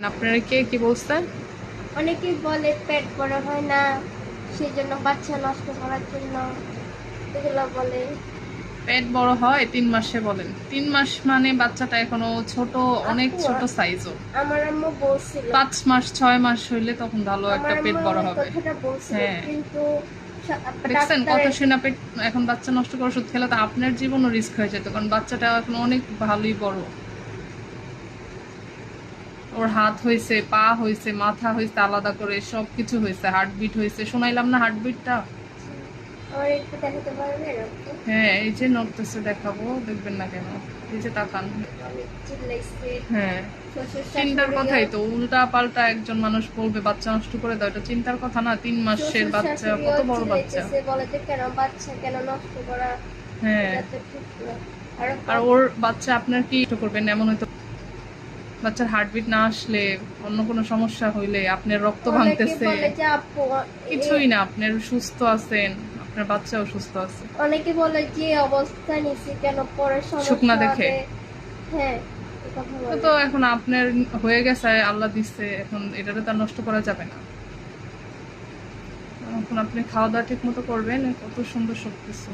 আপনারা কে কি বলছেন? অনেকেই বলে পেট বড় হয় না সেই জন্য বাচ্চা নষ্ট করার জন্য এগুলো বলে। পেট বড় হয় তিন মাসে বলেন। তিন মাস মানে বাচ্চাটা এখনও ছোট অনেক ছোট সাইজও আমার আম্মু বলছিল। পাঁচ মাস ছয় মাস হইলে তখন ভালো একটা পেট বড় হবে। হ্যাঁ। কিন্তু দেখছেন কত সেনা পেট এখন বাচ্চা নষ্ট করার ওষুধ খেলে তো আপনার জীবনও রিস্ক হয়ে যেত কারণ বাচ্চাটা এখন অনেক ভালোই বড়। ওর হাত হয়েছে পা হয়েছে মাথা হয়েছে আলাদা করে সব কিছু হয়েছে হার্টবিট হয়েছে। শোনাইলাম না হার্টবিটটা হ্যাঁ এই যে নড়তেছে দেখাবো দেখবেন না কেন? এই যে তাকান। হ্যাঁ চিন্তার কথাই তো উল্টা পাল্টা একজন মানুষ বলবে বাচ্চা নষ্ট করে দাও এটা চিন্তার কথা না তিন মাসের বাচ্চা কত বড় বাচ্চা? হ্যাঁ। আর ওর বাচ্চা আপনার কি করবেন? এমন হয়তো বাচ্চার হার্টবিট না আসলে অন্য কোনো সমস্যা হইলে আপনার রক্ত ভাঙতেছে। কিছুই না আপনার সুস্থ আছেন আপনার বাচ্চাও সুস্থ আছে। অনেকে বলে যে অবস্থা নিছি কেন পরে শুকনা দেখে? হ্যাঁ তো এখন আপনার হয়ে গেছে আল্লাহ দিচ্ছে এখন এটাতে তো নষ্ট করা যাবে না। এখন আপনি খাওয়া দাওয়া ঠিক মতো করবেন কত সুন্দর সব কিছু।